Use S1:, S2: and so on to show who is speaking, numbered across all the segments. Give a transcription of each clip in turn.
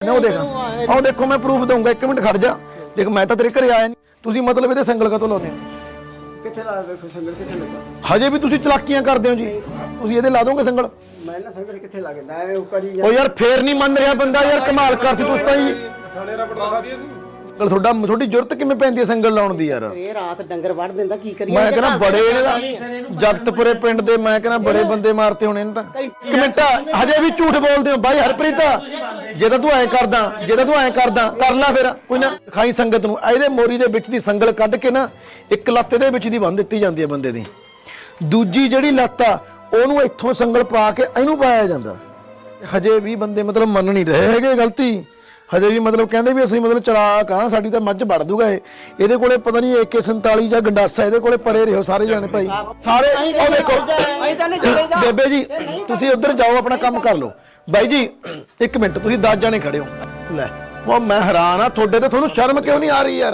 S1: ਨਾ ਉਹ ਦੇਖ। ਆਹ ਦੇਖੋ ਮੈਂ ਪ੍ਰੂਫ ਦਊਂਗਾ ਇੱਕ ਮਿੰਟ ਖੜ ਜਾ। ਦੇਖ ਮੈਂ ਤਾਂ ਤੇਰੇ ਘਰੇ ਆਇਆ ਨਹੀਂ। ਤੁਸੀਂ ਮਤਲਬ ਇਹਦੇ ਸੰਗਲ ਕਾ ਤੋਂ ਲਾਉਂਦੇ ਹੋ?
S2: ਕਿੱਥੇ ਲਾ ਵੇਖੋ ਸੰਗਲ? ਕਿੱਥੇ ਲੱਗਾ?
S1: ਹਜੇ ਵੀ ਤੁਸੀਂ ਚਲਾਕੀਆਂ ਕਰਦੇ ਹੋ ਜੀ। ਤੁਸੀਂ ਇਹਦੇ ਲਾ ਦੋਗੇ ਸੰਗਲ?
S2: ਮੈਂ ਨਾ ਸੰਗਲ ਕਿੱਥੇ ਲੱਗਦਾ ਐਵੇਂ
S1: ਉਹ ਯਾਰ ਫੇਰ ਨਹੀਂ ਮੰਨ ਰਿਹਾ ਬੰਦਾ। ਯਾਰ ਕਮਾਲ ਕਰਤੀ ਤੁਸੀਂ ਤਾਂ ਜੀ
S3: ਥਾਣੇ ਰਪਟ ਦਿਖਾ ਦਈਏ ਸੀ।
S1: ਗੱਲ ਤੁਹਾਡਾ ਤੁਹਾਡੀ ਜ਼ਰੂਰਤ ਕਿਵੇਂ ਪੈਂਦੀ ਹੈ ਸੰਗਲ ਲਾਉਣ ਦੀ ਯਾਰ?
S2: ਇਹ ਰਾਤ ਡੰਗਰ ਵੜ ਦਿੰਦਾ ਕੀ ਕਰੀਏ?
S1: ਮੈਂ ਕਹਿੰਦਾ ਬੜੇ ਇਹਨੇ ਜਗਤਪੁਰੇ ਪਿੰਡ ਦੇ ਮੈਂ ਕਹਿੰਦਾ ਬੜੇ ਬੰਦੇ ਮਾਰਤੇ ਹੋਣੇ ਨੇ ਤਾਂ। ਇੱਕ ਮਿੰਟ ਹਜੇ ਵੀ ਝੂਠ ਬੋਲਦੇ ਹੋ। ਬਾਈ ਹਰਪ੍ਰੀਤ ਜੇ ਤਾਂ ਤੂੰ ਐਂ ਕਰਦਾ ਜੇ ਤਾਂ ਤੂੰ ਐਂ ਕਰਦਾ ਕਰ ਲੈ ਫਿਰ। ਕੋਈ ਨਾ ਖਾਈ ਸੰਗਤ ਨੂੰ। ਇਹਦੇ ਮੋਰੀ ਦੇ ਵਿੱਚ ਦੀ ਸੰਗਲ ਕੱਢ ਕੇ ਨਾ ਇੱਕ ਲੱਤ ਦੇ ਵਿੱਚ ਦੀ ਬੰਨ ਦਿੱਤੀ ਜਾਂਦੀ ਹੈ ਬੰਦੇ ਦੀ। ਦੂਜੀ ਜਿਹੜੀ ਲੱਤ ਆ ਉਹਨੂੰ ਇੱਥੋਂ ਸੰਗਲ ਪਾ ਕੇ ਇਹਨੂੰ ਪਾਇਆ ਜਾਂਦਾ। ਹਜੇ ਵੀ ਬੰਦੇ ਮਤਲਬ ਮੰਨ ਨਹੀਂ ਰਹੇ ਹੈਗੇ ਗਲਤੀ। ਹਜੇ ਵੀ ਮਤਲਬ ਕਹਿੰਦੇ ਵੀ ਅਸੀਂ ਮਤਲਬ ਚਲਾਕ ਆ ਸਾਡੀ ਤਾਂ ਮੱਝ ਵੜ ਦੂਗਾ ਇਹ। ਇਹਦੇ ਕੋਲੇ ਪਤਾ ਨਹੀਂ AK47 ਜਾਂ ਗੰਡਾਸਾ ਇਹਦੇ ਕੋਲੇ ਪਰੇ ਰਹੋ ਸਾਰੇ ਜਾਣੇ ਭਾਈ। ਸਾਰੇ ਉਹ ਦੇਖੋ
S2: ਅਸੀਂ ਤਾਂ ਨਹੀਂ ਚਲੇ ਜਾ
S1: ਬੇਬੇ ਜੀ ਤੁਸੀਂ ਉੱਧਰ ਜਾਓ ਆਪਣਾ ਕੰਮ ਕਰ ਲਓ। ਬਾਈ ਜੀ ਇੱਕ ਮਿੰਟ ਤੁਸੀਂ 10 ਜਾਣੇ ਖੜੇ ਹੋ। ਲੈ ਉਹ ਮੈਂ ਹੈਰਾਨ ਆ ਤੁਹਾਡੇ ਤੇ ਤੁਹਾਨੂੰ ਸ਼ਰਮ ਕਿਉਂ ਨਹੀਂ ਆ ਰਹੀ ਯਾਰ?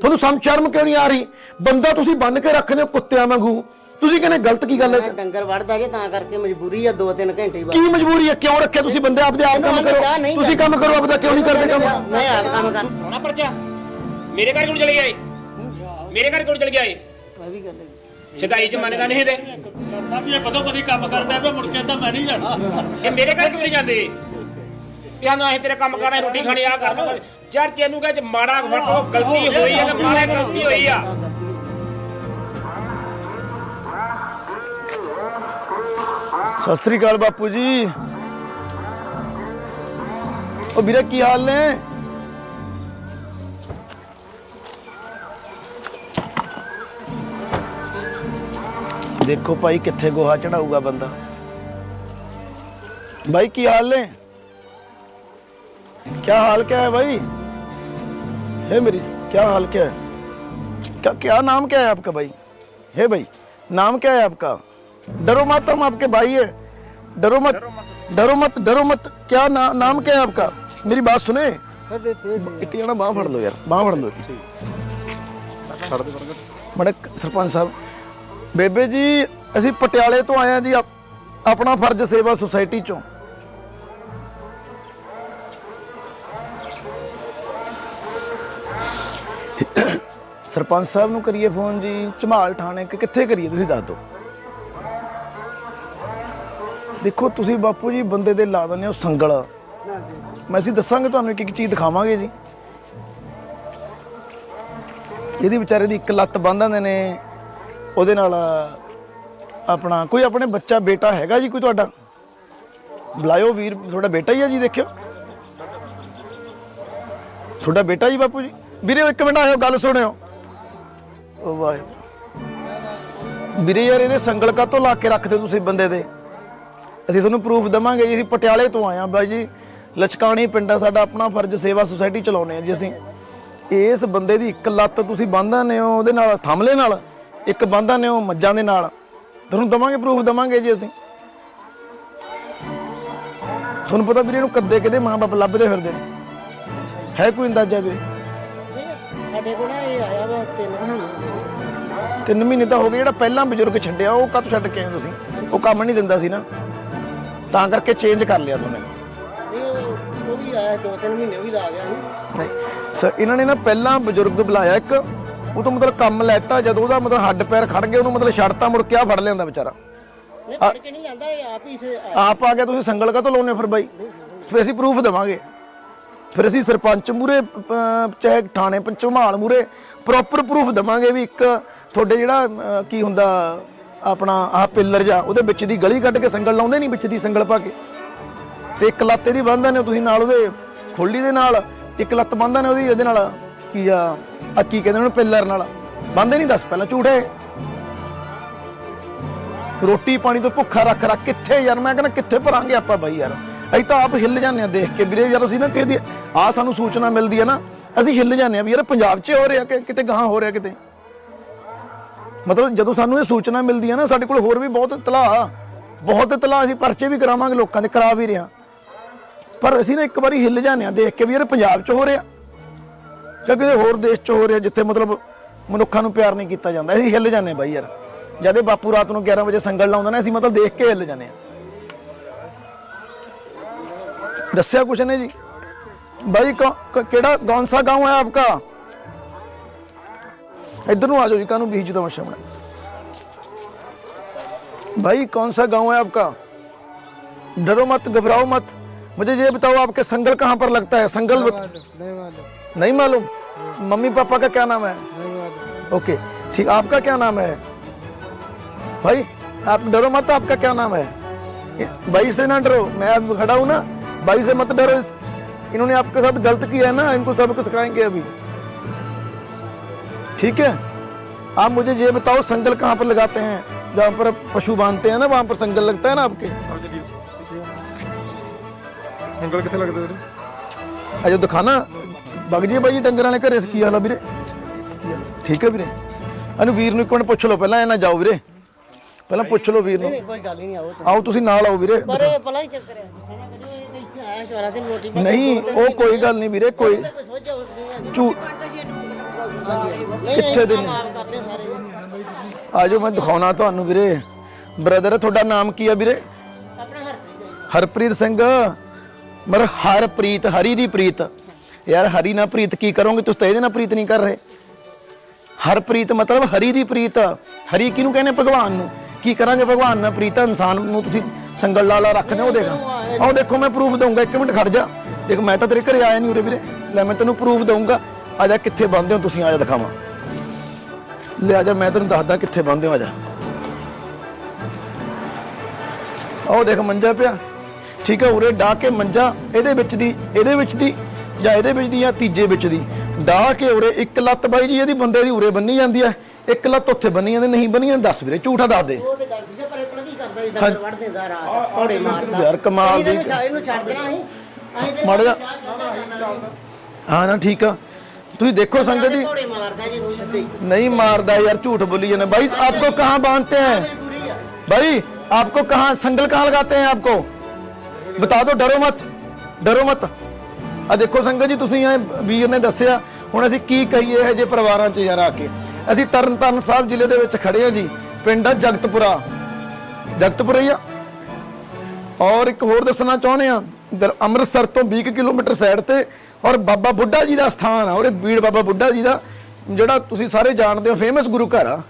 S1: ਤੁਹਾਨੂੰ ਸਮ ਸ਼ਰਮ ਕਿਉਂ ਨਹੀਂ ਆ ਰਹੀ? ਬੰਦਾ ਤੁਸੀਂ ਬੰਨ ਕੇ ਰੱਖਦੇ ਹੋ ਕੁੱਤਿਆਂ ਵਾਂਗੂ। ਤੁਸੀਂ ਕਹਿੰਦੇ ਗਲਤ ਕੀ ਗੱਲ ਹੈ ਇਹ 'ਚ?
S2: ਡੰਗਰ ਵੜਦਾ ਜੇ ਤਾਂ ਕਰਕੇ ਮਜਬੂਰੀ ਆ 2-3 ਘੰਟੇ ਬਾਅਦ
S1: ਕੀ ਮਜਬੂਰੀ ਹੈ? ਕਿਉਂ ਰੱਖਿਆ ਤੁਸੀਂ ਬੰਦੇ ਆਪਦੇ ਆਪ ਕੰਮ ਕਰੋ? ਤੁਸੀਂ ਕੰਮ ਕਰੋ ਆਪਦਾ ਕਿਉਂ ਨਹੀਂ ਕਰਦੇ ਕੰਮ?
S2: ਨਹੀਂ ਆ ਕੰਮ ਕਰ
S4: ਹੋਣਾ ਪਰਚਾ? ਮੇਰੇ ਘਰ ਕਿਉਂ ਚਲੇ ਗਿਆ ਏ। ਮੇਰੇ ਘਰ ਕਿਉਂ ਚਲੇ ਗਿਆ ਏ।
S2: ਇਹ ਵੀ ਗੱਲ ਹੈ
S4: ਸਦਾਈ ਚ ਮੰਨਦਾ ਨਹੀਂ ਤੇ
S5: ਕਰਦਾ ਵੀ ਇਹ ਪਤਾ ਪਤੀ ਕੰਮ ਕਰਦਾ ਤੇ ਮੁੜ ਕੇ ਤਾਂ ਮੈਂ ਨਹੀਂ ਜਾਣਾ।
S4: ਇਹ ਮੇਰੇ ਘਰ ਕਿਉਂ ਨਹੀਂ ਜਾਂਦੇ? ਪਿਆ ਨਾ ਅਸੀਂ ਤੇਰੇ ਕੰਮ ਕਰਨਾ ਰੋਟੀ ਖਾਣੀ ਆ ਕਰਨਾ। ਯਾਰ ਤੈਨੂੰ ਕਹੇ ਚ ਮਾੜਾ ਫਟੋ ਗਲਤੀ ਹੋਈ ਹੈ ਤੇ ਮਾਰੇ ਗਲਤੀ ਹੋਈ ਆ।
S1: ਸਤਿ ਸ੍ਰੀ ਅਕਾਲ ਬਾਪੂ ਜੀ ਉਹ ਵੀਰੇ ਕੀ ਹਾਲ ਨੇ ਦੇਖੋ ਭਾਈ ਕਿੱਥੇ ਗੋਹਾ ਚੜਾਊਗਾ ਬੰਦਾ ਭਾਈ ਕੀ ਹਾਲ ਨੇ क्या हाल क्या है भाई है मेरी क्या हाल क्या है क्या क्या नाम क्या है आपका भाई है भाई नाम क्या है आपका डरो मत हम आपके भाई है डरो मत डरो मत डरो मत क्या ना, नाम क्या है आपका मेरी बात सुने ਇੱਕ ਜਣਾ ਬਾਹ ਫੜ ਲਓ ਯਾਰ ਬਾਹ ਫੜ ਲਓ ਛੱਡ ਦੇ ਬੜੇ ਸਰਪੰਚ ਸਾਹਿਬ ਬੇਬੇ ਜੀ ਅਸੀਂ ਪਟਿਆਲੇ ਤੋਂ ਆਏ ਆ ਜੀ ਆਪ- ਆਪਣਾ ਫਰਜ਼ ਸੇਵਾ ਸੁਸਾਇਟੀ ਚੋਂ ਸਰਪੰਚ ਸਾਹਿਬ ਨੂੰ ਕਰੀਏ ਫੋਨ ਜੀ ਝਮਾਲ ਠਾਣੇ ਕਿ ਕਿੱਥੇ ਕਰੀਏ ਤੁਸੀਂ ਦੱਸ ਦਿਓ ਦੇਖੋ, ਤੁਸੀਂ ਬਾਪੂ ਜੀ ਬੰਦੇ ਦੇ ਲਾ ਦਿੰਦੇ ਹੋ ਸੰਗਲ। ਮੈਂ ਅਸੀਂ ਦੱਸਾਂਗੇ ਤੁਹਾਨੂੰ ਇੱਕ ਇੱਕ ਚੀਜ਼ ਦਿਖਾਵਾਂਗੇ ਜੀ। ਇਹਦੀ ਵਿਚਾਰੇ ਦੀ ਇੱਕ ਲੱਤ ਬੰਨ ਦਿੰਦੇ ਨੇ। ਉਹਦੇ ਨਾਲ ਆਪਣਾ, ਕੋਈ ਆਪਣੇ ਬੱਚਾ, ਬੇਟਾ ਹੈਗਾ ਜੀ ਕੋਈ ਤੁਹਾਡਾ? ਬੁਲਾਇਓ ਵੀਰ, ਤੁਹਾਡਾ ਬੇਟਾ ਹੀ ਆ ਜੀ, ਦੇਖਿਓ। ਤੁਹਾਡਾ ਬੇਟਾ ਜੀ ਬਾਪੂ ਜੀ? ਵੀਰੇ, ਇੱਕ ਮਿੰਟ ਆਇਓ, ਗੱਲ ਸੁਣਿਓ। ਵਾਹਿਗੁਰੂ। ਵੀਰੇ ਯਾਰ, ਇਹਦੇ ਸੰਗਲ ਕਾਤੋਂ ਲਾ ਕੇ ਰੱਖਦੇ ਤੁਸੀਂ ਬੰਦੇ ਦੇ? ਅਸੀਂ ਤੁਹਾਨੂੰ ਪ੍ਰੂਫ ਦਵਾਂਗੇ ਜੀ ਅਸੀਂ ਪਟਿਆਲੇ ਤੋਂ ਆਏ ਬਾਈ ਜੀ। ਲਚਕਾਣੀ ਪਿੰਡ ਆ ਸਾਡਾ ਆਪਣਾ ਫਰਜ਼ ਸੇਵਾ ਸੁਸਾਇਟੀ ਚਲਾਉਂਦੇ ਆ ਜੀ ਅਸੀਂ। ਇਸ ਬੰਦੇ ਦੀ ਇੱਕ ਲੱਤ ਤੁਸੀਂ ਬੰਨ੍ਹਦੇ ਹੋ ਉਹਦੇ ਨਾਲ ਥੰਮਲੇ ਨਾਲ ਇੱਕ ਬੰਨ੍ਹਦੇ ਹੋ ਮੱਝਾਂ ਦੇ ਨਾਲ। ਤੁਹਾਨੂੰ ਦਵਾਂਗੇ ਪ੍ਰੂਫ ਦਵਾਂਗੇ ਜੀ ਅਸੀਂ। ਤੁਹਾਨੂੰ ਪਤਾ ਵੀਰੇ ਇਹਨੂੰ ਕੱਦੇ ਕਿਤੇ ਮਾਂ-ਬਾਪ ਲੱਭਦੇ ਫਿਰਦੇ ਨੇ? ਹੈ ਕੋਈ ਅੰਦਾਜ਼ਾ ਵੀਰੇ?
S2: ਸਾਡੇ ਕੋਲ ਨਾ ਇਹ ਆਇਆ ਵਾ ਤਿੰਨ ਮਹੀਨੇ
S1: ਤਿੰਨ ਮਹੀਨੇ ਤਾਂ ਹੋ ਗਏ ਜਿਹੜਾ ਪਹਿਲਾਂ ਬਜ਼ੁਰਗ ਛੱਡਿਆ ਉਹ ਕਦ ਛੱਡ ਕੇ ਆਏ ਤੁਸੀਂ? ਉਹ ਕੰਮ ਨਹੀਂ ਦਿੰਦਾ ਸੀ ਨਾ। ਤਾਂ ਕਰਕੇ ਚੇਂਜ ਕਰ ਲਿਆ ਤੁਹਾਨੂੰ
S2: ਇਹ ਉਹ- ਵੀ ਆਇਆ 2-3 ਮਹੀਨੇ ਉਹ ਵੀ ਲਾ ਗਿਆ ਸੀ।
S1: ਨਹੀਂ ਸਰ ਇਹਨਾਂ ਨੇ ਨਾ ਪਹਿਲਾਂ ਬਜ਼ੁਰਗ ਬੁਲਾਇਆ ਇੱਕ ਉਹ ਤੋਂ ਮਤਲਬ ਕੰਮ ਲੈਤਾ ਜਦੋਂ ਉਹਦਾ ਮਤਲਬ ਹੱਡ ਪੈਰ ਖੜ ਗਏ ਉਹਨੂੰ ਮਤਲਬ ਛੱਡਤਾ ਮੁੜ ਕੇ ਆ ਫੜ ਲਿਆਂਦਾ ਵਿਚਾਰਾ।
S2: ਨਹੀਂ ਫੜ ਕੇ ਨਹੀਂ ਜਾਂਦਾ ਇਹ ਆਪ ਹੀ ਇੱਥੇ
S1: ਆਪ ਆ ਕੇ ਤੁਸੀਂ ਸੰਗਲ ਕਾ ਤੋਂ ਲਾਉਨੇ ਫਿਰ ਬਾਈ? ਅਸੀਂ ਪ੍ਰੂਫ ਦੇਵਾਂਗੇ। ਫਿਰ ਅਸੀਂ ਸਰਪੰਚ ਮੂਰੇ ਚਾਹੇ ਥਾਣੇ ਪੰਚਮਾਲ ਮੂਰੇ ਪ੍ਰੋਪਰ ਪ੍ਰੂਫ ਦੇਵਾਂਗੇ ਵੀ ਇੱਕ ਤੁਹਾਡੇ ਜਿਹੜਾ ਕੀ ਹੁੰਦਾ ਆਪਣਾ ਆਹ ਪਿੱਲਰ ਜਾ ਉਹਦੇ ਵਿੱਚ ਦੀ ਗਲੀ ਕੱਢ ਕੇ ਸੰਗਲ ਲਾਉਂਦੇ ਨਹੀਂ ਵਿੱਚ ਦੀ ਸੰਗਲ ਪਾ ਕੇ? ਤੇ ਇੱਕ ਲੱਤ ਇਹਦੀ ਬੰਨ੍ਹਦੇ ਨੇ ਤੁਸੀਂ ਨਾਲ ਉਹਦੇ ਖੋਲੀ ਦੇ ਨਾਲ, ਇੱਕ ਲੱਤ ਬੰਨ੍ਹਦੇ ਨੇ ਉਹਦੀ ਇਹਦੇ ਨਾਲ, ਕੀ ਆ ਆ ਕੀ ਕਹਿੰਦੇ ਉਹਨੂੰ, ਪਿੱਲਰ ਨਾਲ। ਬੰਨਦੇ ਨਹੀਂ ਦੱਸ ਪਹਿਲਾਂ, ਝੂਠੇ ਰੋਟੀ ਪਾਣੀ ਤੋਂ ਭੁੱਖਾ ਰੱਖ ਰੱਖ ਕਿੱਥੇ ਯਾਰ, ਮੈਂ ਕਹਿੰਦਾ ਕਿੱਥੇ ਭਰਾਂਗੇ ਆਪਾਂ ਬਾਈ ਯਾਰ? ਅਸੀਂ ਤਾਂ ਆਪ ਹਿੱਲ ਜਾਂਦੇ ਆ ਦੇਖ ਕੇ ਵੀਰੇ, ਯਾਰ ਅਸੀਂ ਨਾ ਕਿਸੇ ਦੀ ਆ ਸਾਨੂੰ ਸੂਚਨਾ ਮਿਲਦੀ ਹੈ ਨਾ, ਅਸੀਂ ਹਿੱਲ ਜਾਂਦੇ ਆ ਵੀ ਯਾਰ ਪੰਜਾਬ 'ਚ ਹੋ ਰਿਹਾ ਕਿ ਕਿਤੇ ਗਾਹਾਂ ਹੋ ਰਿਹਾ ਕਿਤੇ? ਮਤਲਬ ਜਦੋਂ ਸਾਨੂੰ ਇਹ ਸੂਚਨਾ ਮਿਲਦੀ ਹੈ ਨਾ, ਸਾਡੇ ਕੋਲ ਹੋਰ ਵੀ ਬਹੁਤ ਇਤਲਾਹ ਬਹੁਤ ਤਲਾ ਅਸੀਂ ਪਰਚੇ ਵੀ ਕਰਾਵਾਂਗੇ ਲੋਕਾਂ ਦੇ, ਕਰਾ ਵੀ ਰਿਹਾ ਪਰ ਅਸੀਂ ਨਾ ਇੱਕ ਵਾਰੀ ਹਿੱਲ ਜਾਂਦੇ ਆ ਦੇਖ ਕੇ ਵੀ ਯਾਰ ਪੰਜਾਬ 'ਚ ਹੋ ਰਿਹਾ। ਜਾਂ ਕਿਸੇ ਹੋਰ ਦੇਸ਼ 'ਚ ਹੋ ਰਿਹਾ, ਜਿੱਥੇ ਮਤਲਬ ਮਨੁੱਖਾਂ ਨੂੰ ਪਿਆਰ ਨਹੀਂ ਕੀਤਾ ਜਾਂਦਾ। ਅਸੀਂ ਹਿੱਲ ਜਾਂਦੇ ਬਾਈ ਯਾਰ। ਜਦੇ ਬਾਪੂ ਰਾਤ ਨੂੰ 11 ਵਜੇ ਸੰਗਲ ਲਾਉਂਦਾ ਨਾ, ਅਸੀਂ ਮਤਲਬ ਦੇਖ ਕੇ ਹਿੱਲ ਜਾਂਦੇ ਆ ਦੱਸਿਆ ਕੁਛ ਨਹੀਂ ਜੀ? ਬਾਈ ਕਿਹੜਾ ਕੌਣ ਸਾ گاؤں ਹੈ ਆਪਕਾ? इधर आ जाओ जी कानू बीज दो सामने। भाई कौन सा गाँव है आपका? डरो मत घबराओ मत। मुझे ये बताओ आपके संगल कहाँ पर लगता है? संगल नहीं मालूम मम्मी पापा का क्या नाम है? ओके ठीक आपका क्या नाम है? भाई आप डरो मत आपका क्या नाम है? भाई से ना डरो मैं अब खड़ा हूँ ना। भाई से मत डरो इन्होंने आपके साथ गलत किया है ना इनको सबको सिखाएँगे अभी। ठीक है आप मुझे ये बताओ संगल कहाँ पर लगाते हैं जहाँ पर पशु बांधते हैं ना वहां पर संगल लगता है ना आपके
S3: ਸੰਗਲ ਕਿੱਥੇ ਲੱਗਦਾ ਵੀਰੇ
S1: ਅਜੋ ਦਿਖਾਣਾ ਬਗ ਜੀ ਬਾਈ ਡੰਗਰਾਂ ਵਾਲੇ ਘਰੇ ਕੀ ਹਾਲ ਆ ਵੀਰੇ ਠੀਕ ਹੈ ਵੀਰੇ ਅਨੂ ਵੀਰ ਨੂੰ ਇੱਕ ਮਿੰਟ ਪੁੱਛ ਲਓ ਪਹਿਲਾਂ ਇਹ ਨਾ ਜਾਓ ਵੀਰੇ ਪਹਿਲਾਂ ਪੁੱਛ ਲਓ ਵੀਰ ਨੂੰ
S2: ਨਹੀਂ ਕੋਈ ਗੱਲ ਹੀ ਨਹੀਂ ਆਓ
S1: ਆਓ ਤੁਸੀਂ ਨਾਲ ਆਓ ਵੀਰੇ
S2: ਪਰ ਇਹ ਪਲਾ ਹੀ ਚੱਕਰ ਹੈ ਕਿਸੇ ਨੇ ਕਰਿਓ ਇਹ ਤਾਂ ਇੱਥੇ ਆਇਆ ਸਵਾਰਾ ਤੇ ਰੋਟੀ ਪਾ
S1: ਨਹੀਂ ਉਹ ਕੋਈ ਗੱਲ ਨਹੀਂ ਵੀਰੇ ਕੋਈ ਕਿੱਥੇ ਦੇ ਨੇ?
S2: ਆਪ ਕਰਦੇ ਸਾਰੇ
S1: ਆਜੋ ਮੈਂ ਦਿਖਾਉਣਾ ਤੁਹਾਨੂੰ ਵੀਰੇ। ਬ੍ਰਦਰ ਤੁਹਾਡਾ ਨਾਮ ਕੀ ਹੈ ਵੀਰੇ?
S2: ਆਪਣਾ ਹਰਪ੍ਰੀਤ ਹੈ
S1: ਹਰਪ੍ਰੀਤ ਸਿੰਘ। ਮਰ ਹਰਪ੍ਰੀਤ ਹਰੀ ਦੀ ਪ੍ਰੀਤ। ਯਾਰ ਹਰੀ ਨਾਲ ਪ੍ਰੀਤ ਕੀ ਕਰੋਗੇ? ਤੁਸੀਂ ਤਾਂ ਇਹਦੇ ਨਾਲ ਪ੍ਰੀਤ ਨਹੀਂ ਕਰ ਰਹੇ। ਹਰਪ੍ਰੀਤ ਮਤਲਬ ਹਰੀ ਦੀ ਪ੍ਰੀਤ। ਹਰੀ ਕਿਹਨੂੰ ਕਹਿੰਦੇ ਭਗਵਾਨ ਨੂੰ। ਕੀ ਕਰਾਂਗੇ ਭਗਵਾਨ ਨਾਲ ਪ੍ਰੀਤ? ਇਨਸਾਨ ਨੂੰ ਤੁਸੀਂ ਸੰਗਲ ਲਾਲਾ ਰੱਖਦੇ ਹੋ ਉਹ ਦੇਖੋ। ਆਹ ਦੇਖੋ ਮੈਂ ਪ੍ਰੂਫ ਦਊਂਗਾ। ਇੱਕ ਮਿੰਟ ਖੜ ਜਾ। ਦੇਖ ਮੈਂ ਤਾਂ ਤੇਰੇ ਘਰੇ ਆਇਆ ਨਹੀਂ ਉਰੇ ਵੀਰੇ। ਲੈ ਮੈਂ ਤੈਨੂੰ ਪ੍ਰੂਫ ਦਊਂਗਾ। ਆ ਜਾ ਕਿੱਥੇ ਬੰਦੇ ਹੋ ਤੁਸੀਂ? ਆ ਜਾ ਦਿਖਾਵਾਂ। ਲੈ ਆ ਜਾ ਮੈਂ ਤੈਨੂੰ ਦੱਸਦਾ ਕਿੱਥੇ ਬੰਦੇ ਹੋ ਆ ਜਾ ਆਹ ਦੇਖ ਮੰਜਾ ਪਿਆ। ਠੀਕ ਹੈ ਉਰੇ ਡਾ ਕੇ ਮੰਜਾ ਇਹਦੇ ਵਿੱਚ ਦੀ ਇਹਦੇ ਵਿੱਚ ਦੀ ਜਾਂ ਇਹਦੇ ਵਿੱਚ ਦੀ ਜਾਂ ਤੀਜੇ ਵਿੱਚ ਦੀ। ਡਾ ਕੇ ਉਰੇ ਇੱਕ ਲੱਤ ਬਾਈ ਜੀ ਇਹਦੀ ਬੰਦੇ ਦੀ ਉਰੇ ਬੰਨੀ ਜਾਂਦੀ ਹੈ ਇੱਕ ਲੱਤ ਉੱਥੇ ਬੰਨੀ ਜਾਂਦੀ ਨਹੀਂ ਬੰਨੀ ਜਾਂਦੀ ਦੱਸ ਵੀਰੇ ਝੂਠਾ ਦੱਸ ਦੇ।
S2: ਉਹ ਤੇ ਗੱਲ ਠੀਕ ਹੈ ਪਰ ਇਹ ਪਲਾ ਕੀ ਕਰਦਾ ਜੀ ਡੰਗਰ ਵੜ ਦਿੰਦਾ ਰਾਤ ਪੌੜੇ ਮਾਰਦਾ।
S1: ਯਾਰ ਕਮਾਲ ਦੀ
S2: ਇਹਨੂੰ ਛੱਡ- ਇਹਨੂੰ ਛੱਡ ਦੇਣਾ ਅਸੀਂ। ਅਸੀਂ ਤੇ
S1: ਮਾੜਾ ਜਿਹਾ ਹਾਂ ਨਾ ਠੀਕ ਆ। ਤੁਸੀਂ ਦੇਖੋ ਸੰਗਤ ਜੀ
S2: ਪੌੜੇ ਮਾਰਦਾ ਜੀ ਨੂੰ ਸਿੱਧੇ ਹੀ
S1: नहीं मारदा यार झूठ बोली जाना भाई आपको कहाँ बांधते हैं
S2: ਪੂਰੀ ਆ
S1: भाई आपको कहाँ संगल कहाँ लगाते हैं आपको बता दो डरो मत डरो मत ਆ ਦੇਖੋ ਸੰਗਤ ਜੀ ਤੁਸੀਂ ਐ ਵੀਰ ਨੇ ਦੱਸਿਆ ਹੁਣ ਅਸੀਂ ਕੀ ਕਹੀਏ ਇਹ ਜੇ ਪਰਿਵਾਰਾਂ 'ਚ ਯਾਰ ਆ ਕੇ ਅਸੀਂ ਤਰਨਤਾਰਨ ਸਾਹਿਬ ਜ਼ਿਲ੍ਹੇ ਦੇ ਵਿੱਚ ਖੜੇ ਆ ਜੀ ਪਿੰਡ ਆ ਜਗਤਪੁਰਾ ਜਗਤਪੁਰਾ ਹੀ ਆ ਔਰ ਇੱਕ ਹੋਰ ਦੱਸਣਾ ਚਾਹੁੰਦੇ ਆ ਇਧਰ ਅੰਮ੍ਰਿਤਸਰ ਤੋਂ 20 ਕੁ ਕਿਲੋਮੀਟਰ ਸਾਈਡ ਤੇ ਔਰ ਬਾਬਾ ਬੁੱਢਾ ਜੀ ਦਾ ਸਥਾਨ ਆ ਔਰ ਬੀੜ ਬਾਬਾ ਬੁੱਢਾ ਜੀ ਦਾ ਜਿਹੜਾ ਤੁਸੀਂ ਸਾਰੇ ਜਾਣਦੇ ਹੋ ਫੇਮਸ ਗੁਰੂ ਘਰ ਆ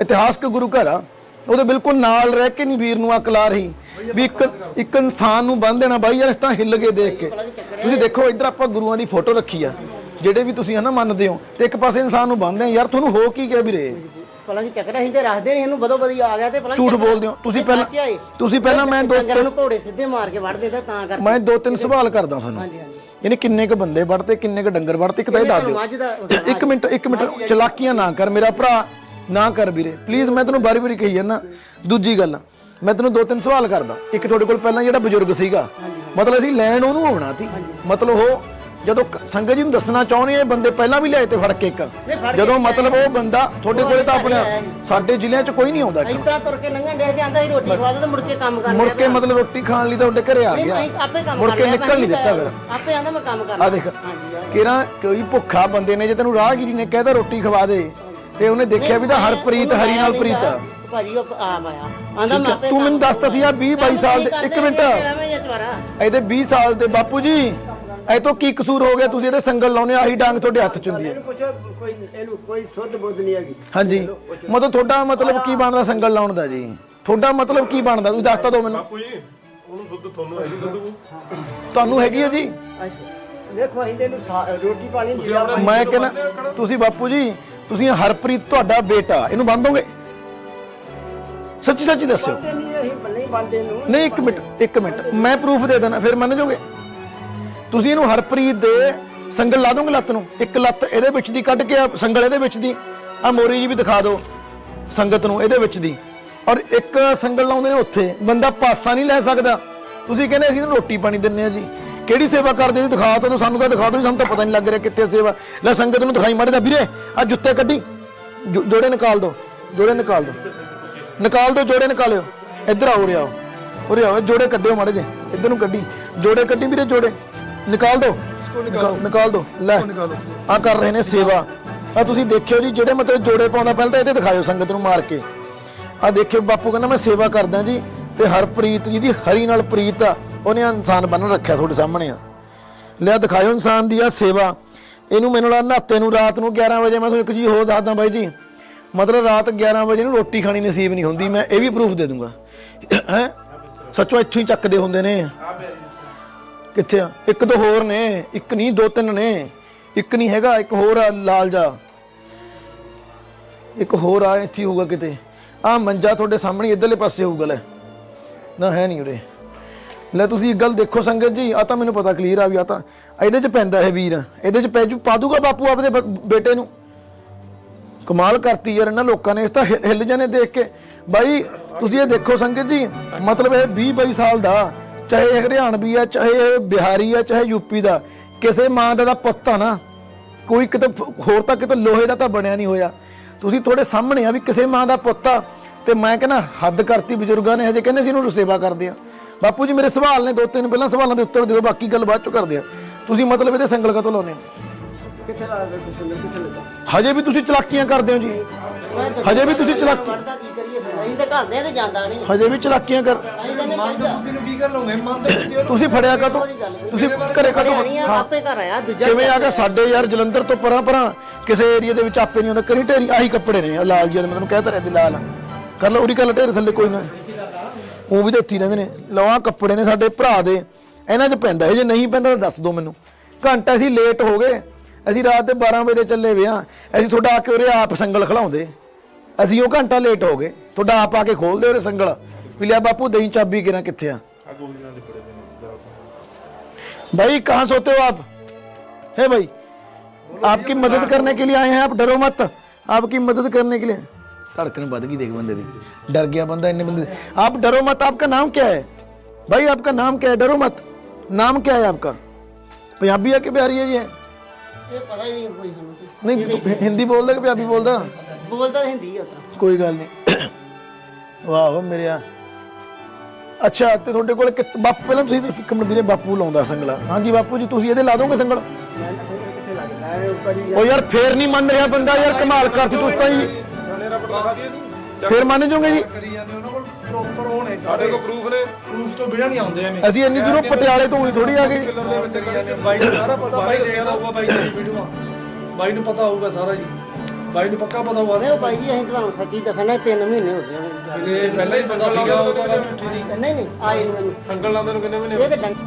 S1: ਇਤਿਹਾਸਕ ਗੁਰੂ ਘਰ ਆ ਉਹਦੇ ਬਿਲਕੁਲ ਨਾਲ ਰਹਿ ਕੇ ਨਹੀਂ ਵੀਰ ਨੂੰ ਅਕਲਾ ਰਹੀ ਵੀ ਇੱਕ ਇੱਕ ਇਨਸਾਨ ਨੂੰ ਬੰਨ ਦੇਣਾ ਬਾਈ ਯਾਰ ਇਸ ਤਾਂ ਹਿੱਲ ਕੇ ਦੇਖ ਕੇ। ਤੁਸੀਂ ਦੇਖੋ ਇੱਧਰ ਆਪਾਂ ਗੁਰੂਆਂ ਦੀ ਫੋਟੋ ਰੱਖੀ ਆ ਜਿਹੜੇ ਵੀ ਤੁਸੀਂ ਹਨਾ ਮੰਨਦੇ ਹੋ ਤੇ ਇੱਕ ਪਾਸੇ ਇਨਸਾਨ ਨੂੰ ਬੰਨਦੇ ਆ ਯਾਰ ਤੁਹਾਨੂੰ ਹੋ ਕੀ ਗਿਆ ਵੀਰੇ?
S2: ਪਲਾ ਕੀ ਚੱਕਰ ਅਸੀਂ ਤੇ ਰੱਖਦੇ ਨਹੀਂ ਇਹਨੂੰ ਬਦੋ ਬਦੀ ਆ ਗਿਆ ਤੇ ਪਲਾ
S1: ਝੂਠ ਬੋਲਦੇ ਹੋ। ਤੁਸੀਂ ਪਹਿਲਾਂ ਤੁਸੀਂ ਪਹਿਲਾਂ ਮੈਂ ਦੋ
S2: ਨੂੰ ਪੌੜੇ ਸਿੱਧੇ ਮਾਰ ਕੇ ਵੜ ਦਿੰਦਾ ਤਾਂ ਕਰਕੇ।
S1: ਮੈਂ ਦੋ ਤਿੰਨ ਸਵਾਲ ਕਰਦਾ ਤੁਹਾਨੂੰ।
S2: ਹਾਂਜੀ ਹਾਂਜੀ।
S1: ਇਹਨੇ ਕਿੰਨੇ ਕ ਬੰਦੇ ਵੜਤੇ ਕਿੰਨੇ ਕ ਡੰਗਰ ਵੜਤੇ ਇੱਕ ਤਾਂ ਇਹ ਦੱਸ ਦਿਓ। ਇੱਕ ਮਿੰਟ ਇੱਕ ਮਿੰਟ ਚਲਾਕੀਆਂ ਨਾ ਕਰ ਮੇਰਾ ਭਰਾ ਨਾ ਕਰ ਵੀਰੇ। ਪਲੀਜ਼ ਮੈਂ ਤੈਨੂੰ ਬਾਰੀ ਬਾਰੀ ਕਹੀ ਜਾਂਦਾ। ਦੂਜੀ ਗੱਲ ਮੈਂ ਤੈਨੂੰ ਦੋ ਤਿੰਨ ਸਵਾਲ ਕਰਦਾ। ਇੱਕ ਤੁਹਾਡੇ ਕੋਲ ਪਹਿਲਾਂ ਜਿਹੜਾ ਬਜ਼ੁਰਗ ਸੀਗਾ ਮਤਲਬ ਅਸੀਂ ਲੈਣ ਉਹਨੂੰ ਆਉਣਾ ਸੀ। ਮਤਲਬ ਉਹ ਜਦੋਂ ਕ- ਸੰਗਤ ਜੀ ਨੂੰ ਦੱਸਣਾ ਚਾਹੁੰਦੇ ਆ ਇਹ ਬੰਦੇ ਪਹਿਲਾਂ ਵੀ ਲਿਆਏ ਤੇ ਫੜ ਕੇ ਇੱਕ। ਜਦੋਂ ਮਤਲਬ ਉਹ ਬੰਦਾ ਤੁਹਾਡੇ ਕੋਲੇ ਤਾਂ ਆਪਣੇ ਸਾਡੇ ਜ਼ਿਲ੍ਹਿਆਂ 'ਚ ਕੋਈ ਨਹੀਂ ਆਉਂਦਾ
S2: ਇਸ ਤਰ੍ਹਾਂ ਤੁਰ ਕੇ ਲੰਘਣ ਦੇ ਆਂਦਾ ਸੀ ਰੋਟੀ ਖਵਾ ਦੇ ਤੇ ਮੁੜ ਕੇ ਕੰਮ ਕਰ
S1: ਮੁੜ ਕੇ ਮਤਲਬ ਰੋਟੀ ਖਾਣ ਲਈ ਤਾਂ ਤੁਹਾਡੇ ਘਰੇ ਆ ਗਿਆ।
S2: ਆਪੇ ਕੰਮ
S1: ਮੁੜ ਕੇ ਨਿਕਲ ਨਹੀਂ ਦਿੱਤਾ ਫਿਰ
S2: ਆਪੇ ਆਂਦਾ ਮੈਂ ਕੰਮ ਕਰਨਾ
S1: ਆ ਦੇਖ ਕਿਹੜਾ ਕੋਈ ਭੁੱਖਾ ਬੰਦੇ ਨੇ ਜੇ ਤੈਨੂੰ ਰਾਹਗੀਰੀ ਨੇ ਕਹਿਦਾ ਰੋਟੀ ਖਵਾ ਦੇ ਤੇ ਉਹਨੇ ਦੇਖਿਆ ਵੀ ਤਾਂ ਹਰਪ੍ਰੀਤ ਹਰੀ ਨਾਲ ਪ੍ਰੀਤ ਆ।
S2: ਭਾਜੀ ਉਹ ਆਇਆ। ਆਂਦਾ ਮੈਂ ਆਪੇ
S1: ਤੂੰ ਮੈਨੂੰ ਦੱਸਤਾ ਸੀ ਆ 20 22 ਸਾਲ ਦੇ ਇੱਕ ਮਿੰਟ। ਇਹਦੇ 20 ਸਾਲ ਦੇ ਬਾਪੂ ਜੀ। ਇਹ ਤੋਂ ਕੀ ਕਸੂਰ ਹੋ ਗਿਆ? ਤੁਸੀਂ ਇਹਦੇ ਸੰਗਲ ਲਾਉਨੇ ਆਹੀ ਡਾਂਗ ਤੁਹਾਡੇ ਹੱਥ ਚ ਹੁੰਦੀ ਹੈ।
S6: ਪੁੱਛੋ ਕੋਈ ਇਹਨੂੰ ਕੋਈ ਸੁੱਧ ਬੁੱਧ ਨਹੀਂ ਹੈਗੀ।
S1: ਹਾਂਜੀ। ਮਤਲਬ ਤੁਹਾਡਾ ਮਤਲਬ ਕੀ ਬਣਦਾ ਸੰਗਲ ਲਾਉਣ ਦਾ ਜੀ? ਤੁਹਾਡਾ ਮਤਲਬ ਕੀ ਬਣਦਾ? ਤੁਸੀਂ ਦੱਸਤਾ ਦਿਓ ਮੈਨੂੰ।
S3: ਕੋਈ ਉਹਨੂੰ ਸੁੱਧ ਤੁਹਾਨੂੰ ਹੈਗੀ ਸੁੱਧ
S1: ਤੁਹਾਨੂੰ ਹੈਗੀ ਹੈ ਜੀ?
S6: ਅੱਛਾ। ਦੇਖੋ ਅਸੀਂ ਤੇ ਇਹਨੂੰ ਸਾ- ਰੋਟੀ ਪਾਣੀ ਜਿਹੜਾ
S1: ਮੈਂ ਕਹਿੰਦਾ ਤੁਸੀਂ ਬਾਪੂ ਜੀ ਤੁਸੀਂ ਹਰਪ੍ਰੀਤ ਤੁਹਾਡਾ ਬੇਟਾ ਇਹਨੂੰ ਬੰਦੋਗੇ ਸੱਚੀ ਸੱਚੀ ਦੱਸਿਓ।
S6: ਬੰਦੇ ਨਹੀਂ ਅਸੀਂ ਬੱਲੇ ਬੰਦੇ ਨੂੰ
S1: ਨਹੀਂ ਇੱਕ ਮਿੰਟ ਇੱਕ ਮਿੰਟ। ਮੈਂ ਪ੍ਰੂਫ ਦੇ ਦੇਣਾ ਫਿਰ ਮੰਨ ਜਾਓਗੇ? ਤੁਸੀਂ ਇਹਨੂੰ ਹਰਪ੍ਰੀਤ ਦੇ ਸੰਗਲ ਲਾ ਦੋਗੇ ਲੱਤ ਨੂੰ? ਇੱਕ ਲੱਤ ਇਹਦੇ ਵਿੱਚ ਦੀ ਕੱਢ ਕੇ ਆ, ਸੰਗਲ ਇਹਦੇ ਵਿੱਚ ਦੀ। ਆ ਮੋਰੀ ਜੀ ਵੀ ਦਿਖਾ ਦਿਓ, ਸੰਗਤ ਨੂੰ ਇਹਦੇ ਵਿੱਚ ਦੀ। ਔਰ ਇੱਕ ਸੰਗਲ ਲਾਉਂਦੇ ਨੇ ਉੱਥੇ, ਬੰਦਾ ਪਾਸਾ ਨਹੀਂ ਲੈ ਸਕਦਾ। ਤੁਸੀਂ ਕਹਿੰਦੇ ਅਸੀਂ ਇਹਨੂੰ ਰੋਟੀ ਪਾਣੀ ਦਿੰਨੇ ਆ ਜੀ। ਕਿਹੜੀ ਸੇਵਾ ਕਰਦੇ ਹੋ? ਜੀ? ਦਿਖਾ ਤਾਂ ਤੂੰ ਸਾਨੂੰ ਤਾਂ ਦਿਖਾ ਦਿਓ ਸਾਨੂੰ ਤਾਂ ਪਤਾ ਨਹੀਂ ਲੱਗ ਰਿਹਾ ਕਿੱਥੇ ਸੇਵਾ। ਲੈ ਸੰਗਤ ਨੂੰ ਦਿਖਾਈ ਮਾੜੇ ਦਾ ਵੀਰੇ ਆ ਜੁੱਤੇ ਕੱਢੀ। ਜੋ- ਜੋੜੇ ਨਿਕਾਲ ਦਿਓ, ਜੋੜੇ ਨਿਕਾਲ ਦਿਓ। ਨਿਕਾਲ ਦਿਓ, ਜੋੜੇ ਨਿਕਾਲਿਓ। ਇੱਧਰ ਆਓ ਰਿਆ ਉਰੇ ਆਓ, ਜੋੜੇ ਕੱਢਿਓ ਮਾੜੇ ਜੇ ਇੱਧਰ ਨੂੰ ਕੱਢੀ। ਜੋੜੇ ਕੱਢੀ ਵੀਰੇ, ਜੋੜੇ। ਨਿਕਾਲ ਦਿਓ ਨਿਕਾਲ- ਨਿਕਾਲ ਦਿਓ ਲੈ ਆ ਕਰ ਰਹੇ ਨੇ ਸੇਵਾ। ਆ ਤੁਸੀਂ ਦੇਖਿਓ ਜੀ ਜਿਹੜੇ ਮਤਲਬ ਜੋੜੇ ਪਾਉਂਦਾ ਪਹਿਲਾਂ ਤਾਂ ਇਹਦੇ ਦਿਖਾਇਓ ਸੰਗਤ ਨੂੰ ਮਾਰ ਕੇ। ਆ ਦੇਖਿਓ ਬਾਪੂ ਕਹਿੰਦਾ ਮੈਂ ਸੇਵਾ ਕਰਦਾ ਜੀ ਤੇ ਹਰਪ੍ਰੀਤ ਜੀ ਦੀ ਹਰੀ ਨਾਲ ਪ੍ਰੀਤ ਆ ਉਹਨੇ ਇਨਸਾਨ ਬੰਨ ਰੱਖਿਆ ਤੁਹਾਡੇ ਸਾਹਮਣੇ ਆ। ਲਿਆ ਦਿਖਾਇਓ ਇਨਸਾਨ ਦੀ ਆ ਸੇਵਾ। ਇਹਨੂੰ ਮੈਨੂੰ ਲੱਗਦਾ ਨਹਾਤੇ ਨੂੰ ਰਾਤ ਨੂੰ 11 ਵਜੇ ਮੈਂ ਤੁਹਾਨੂੰ ਇੱਕ ਚੀਜ਼ ਹੋਰ ਦੱਸਦਾ ਬਾਈ ਜੀ। ਮਤਲਬ ਰਾਤ 11 ਵਜੇ ਨੂੰ ਰੋਟੀ ਖਾਣੀ ਨਸੀਬ ਨਹੀਂ ਹੁੰਦੀ ਮੈਂ ਇਹ ਵੀ ਪ੍ਰੂਫ ਦੇ ਦੂੰਗਾ। ਹੈ? ਸੱਚੋ ਇੱਥੋਂ ਹੀ ਚੱਕਦੇ ਹੁੰਦੇ ਨੇ। ਕਿੱਥੇ ਆ? ਇੱਕ ਦੋ ਹੋਰ ਨੇ, ਇੱਕ ਨਹੀਂ, ਦੋ ਤਿੰਨ ਨੇ। ਇੱਕ ਨਹੀਂ ਹੈਗਾ, ਇੱਕ ਹੋਰ ਆ, ਲਾਲ ਜਾ। ਇੱਕ ਹੋਰ ਆ, ਇੱਥੇ ਹੋਊਗਾ ਕਿਤੇ। ਆ ਮੰਜਾ ਤੁਹਾਡੇ ਸਾਹਮਣੇ, ਇਧਰਲੇ ਪਾਸੇ ਹੋਊਗਾ, ਲੈ। ਨਾ, ਹੈ ਨਹੀਂ ਉਰੇ। ਲੈ, ਤੁਸੀਂ ਇੱਕ ਗੱਲ ਦੇਖੋ ਸੰਗਤ ਜੀ, ਆ ਤਾਂ ਮੈਨੂੰ ਪਤਾ ਕਲੀਅਰ ਆ ਵੀ ਆ ਤਾਂ ਇਹਦੇ ਚ ਪੈਂਦਾ ਇਹ ਵੀਰ। ਇਹਦੇ ਚ ਪੈ ਜੂ, ਪਾ ਦੂਗਾ ਬਾਪੂ ਆਪਦੇ ਬੇਟੇ ਨੂੰ। ਕਮਾਲ ਕਰਤੀ ਯਾਰ, ਇਹਨਾਂ ਲੋਕਾਂ ਨੇ ਇਸ ਤਾਂ ਹਿੱਲ ਜਾਣੇ ਦੇਖ ਕੇ। ਬਾਈ, ਤੁਸੀਂ ਇਹ ਦੇਖੋ ਸੰਗਤ ਜੀ, ਮਤਲਬ ਇਹ 20 22 ਸਾਲ ਦਾ ਚਾਹੇ ਇਹ ਹਰਿਆਣਵੀ ਆ ਚਾਹੇ ਇਹ ਬਿਹਾਰੀ ਆ ਚਾਹੇ ਯੂਪੀ ਦਾ ਕਿਸੇ ਮਾਂ ਦਾ ਤਾਂ ਪੁੱਤ ਆ ਨਾ ਕੋਈ ਕਿਤੇ ਹੋਰ ਤਾਂ ਕਿਤੇ ਲੋਹੇ ਦਾ ਤਾਂ ਬਣਿਆ ਨਹੀਂ ਹੋਇਆ। ਤੁਸੀਂ ਤੁਹਾਡੇ ਸਾਹਮਣੇ ਆ ਵੀ ਕਿਸੇ ਮਾਂ ਦਾ ਪੁੱਤ ਆ ਤੇ ਮੈਂ ਕਹਿੰਦਾ ਹੱਦ ਕਰਤੀ ਬਜ਼ੁਰਗਾਂ ਨੇ ਹਜੇ ਕਹਿੰਦੇ ਸੀ ਇਹਨੂੰ ਸੇਵਾ ਕਰਦੇ ਆ। ਬਾਪੂ ਜੀ ਮੇਰੇ ਸਵਾਲ ਨੇ ਦੋ ਤਿੰਨ ਪਹਿਲਾਂ ਸਵਾਲਾਂ ਦੇ ਉੱਤਰ ਦਿਓ ਬਾਕੀ ਗੱਲ ਬਾਅਦ ਚ ਕਰਦੇ ਆ। ਤੁਸੀਂ ਮਤਲਬ ਇਹਦੇ ਸੰਗਲ ਕਾ ਲਾਉਨੇ
S6: ਕਿੱਥੇ ਲਾ ਦੇ ਕਿਸੇ ਨੇ ਕਿੱਥੇ ਲੱਗਾ
S1: ਹਜੇ ਵੀ ਤੁਸੀਂ ਚਲਾਕੀਆਂ ਕਰਦੇ ਹੋ ਜੀ। ਹਜੇ ਵੀ ਤੁਸੀਂ ਚਲਾਕੀ
S2: ਪੜਦਾ ਕੀ ਕਰੀਏ ਫਿਰ ਅਸੀਂ ਤਾਂ ਘਰ ਦੇ ਤੇ ਜਾਂਦਾ ਨਹੀਂ।
S1: ਹਜੇ ਵੀ ਚਲਾਕੀਆਂ ਕਰ
S2: ਅਸੀਂ ਤਾਂ ਨਹੀਂ ਚੱਲਦਾ।
S3: ਕੀ ਕਰ ਲਓਗੇ ਮੰਨਦੇ
S1: ਤੁਸੀਂ ਫੜਿਆ ਕਾ ਤੁਸੀਂ ਘਰੇ ਕਾ
S2: ਨਹੀਂ ਆ, ਆਪੇ ਘਰ ਆਇਆ ਦੂਜਾ
S1: ਕਿਵੇਂ ਆ ਗਿਆ ਸਾਡੇ ਯਾਰ ਜਲੰਧਰ ਤੋਂ ਪਰਾਂ ਪਰਾਂ ਕਿਸੇ ਏਰੀਆ ਦੇ ਵਿੱਚ ਆਪੇ ਨਹੀਂ ਹੁੰਦਾ ਕਰੀ ਢੇਰੀ ਆਹੀ ਕੱਪੜੇ ਨੇ ਆਹ ਲਾਲ ਜੀ ਦੇ ਮੈਂ ਤੁਹਾਨੂੰ ਕਹਿ ਤਾ ਰਿਹਾ ਦੀ ਲਾਲ। ਕਰ ਲਓ ਉਰੀ ਕਰ ਢੇਰ ਥੱਲੇ ਕੋਈ ਨਾ। ਉਹ ਵੀ ਤਾਂ ਇੱਥੇ ਹੀ ਰਹਿੰਦੇ ਨੇ। ਲਓ ਆਹ ਕੱਪੜੇ ਨੇ ਸਾਡੇ ਭਰਾ ਦੇ। ਇਹਨਾਂ 'ਚ ਪੈਂਦਾ ਇਹ ਜੇ ਨਹੀਂ ਪੈਂਦਾ ਤਾਂ ਦੱਸ ਦਿਓ ਮੈਨੂੰ। ਘੰਟਾ ਅਸੀਂ ਲੇਟ ਹੋ ਗਏ। ਅਸੀਂ ਰਾਤ ਦੇ 12 ਵਜੇ ਦੇ ਚੱਲੇ ਵੇ ਆ। ਅਸੀਂ ਤੁਹਾਡਾ ਆ ਕੇ ਉਰੇ ਆਪ ਸੰਗਲ ਖਲਾਉਂਦੇ। ਅਸੀਂ ਉਹ ਘੰਟਾ ਲੇਟ ਹੋ ਗਏ। ਤੁਹਾਡਾ ਆਪ ਆ ਕੇ ਖੋਲਦੇ ਉਰੇ ਸੰਗਲ ਵੀ ਲਿਆ ਬਾਪੂ ਦਹੀਂ ਚਾਬੀ ਕਿਰਾਂ ਕਿੱਥੇ ਆ भाई कहाँ सोते हो आप है भाई आपकी मदद करने के लिए आए हैं आप डरो मत आपकी मदद करने के लिए धड़कन बढ़ गई देख बंदे दी डर गया बंदा इन्ने बंदे आप डरो मत आपका नाम क्या है भाई आपका नाम क्या है डरो मत नाम क्या है आपका पंजाबी है कि बिहारी है ये
S2: ਇਹ ਪਤਾ ਹੀ ਨਹੀਂ ਕੋਈ ਸਾਨੂੰ ਤੇ।
S1: नहीं हिंदी बोल दे कि पंजाबी बोल दे
S2: ਬੋਲਦਾ ਤਾਂ ਹਿੰਦੀ ਆ
S1: ਵਾਹ ਮੇਰੇ ਆ। ਅੱਛਾ ਤੇ ਤੁਹਾਡੇ ਕੋਲ ਕਿ- ਬਾਪੂ ਪਹਿਲਾਂ ਤੁਸੀਂ ਇੱਕ ਮਿੰਟ ਵੀਰੇ ਬਾਪੂ ਲਾਉਂਦਾ ਸੰਗਲਾ। ਹਾਂਜੀ ਬਾਪੂ ਜੀ ਤੁਸੀਂ ਇਹਦੇ ਲਾ ਦੋਗੇ ਸੰਗਲ?
S6: ਕਿੱਥੇ ਲੱਗਦਾ ਹੈ ਉੱਪਰ ਹੀ
S1: ਉਹ ਯਾਰ ਫੇਰ ਨਹੀਂ ਮੰਨ ਰਿਹਾ ਬੰਦਾ ਯਾਰ ਕਮਾਲ ਕਰਤੀ ਤੁਸੀਂ ਤਾਂ ਜੀ ਫੇਰ ਮੰਨ ਜਾਓਗੇ ਜੀ?
S7: ਕਰੀ ਜਾਂਦੇ ਉਹਨਾਂ ਕੋਲ ਪ੍ਰੋਪਰ ਹੋਣੇ
S3: ਸਾਡੇ ਕੋਲ ਪ੍ਰੂਫ ਨੇ।
S7: ਪ੍ਰੂਫ ਤੋਂ ਬਿਨਾਂ ਨਹੀਂ ਆਉਂਦੇ ਐਵੇਂ
S1: ਅਸੀਂ ਇੰਨੀ ਦੂਰੋਂ ਪਟਿਆਲੇ ਤੋਂ ਹੀ ਥੋੜੀ ਆ ਗਏ ਜੀ।
S7: ਚੱਲੀ ਜਾਂਦੇ ਬਾਈ ਨੂੰ ਸਾਰਾ ਪਤਾ ਬਾਈ ਦੇਖਦਾ ਹੋਊਗਾ ਬਾਈ ਦੀ ਵੀਡੀਓ ਬਾਈ ਨੂੰ ਪਤਾ ਹੋਊਗਾ ਸਾਰਾ ਜੀ। ਬਾਈ ਨੂੰ ਪੱਕਾ ਪਤਾ ਹੋਊਗਾ।
S2: ਨਹੀਂ ਬਾਈ ਜੀ ਅਸੀਂ ਤੁਹਾਨੂੰ ਸੱਚੀ ਦੱਸਣਾ 3 ਮਹੀਨੇ ਹੋ ਗਏ।
S3: ਇਹ ਪਹਿਲਾਂ ਹੀ ਸੰਗਲ ਸੀਗਾ ਉਹਦਾ ਝੂਠੀ ਦੀ
S2: ਨਹੀਂ ਨਹੀਂ ਆਏ ਨੂੰ ਮੈਨੂੰ।
S3: ਸੰਗਲ ਲਾਉਂਦੇ ਨੂੰ ਕਿੰਨੇ ਮਹੀਨੇ
S2: ਇਹ ਤਾਂ ਡੰਗ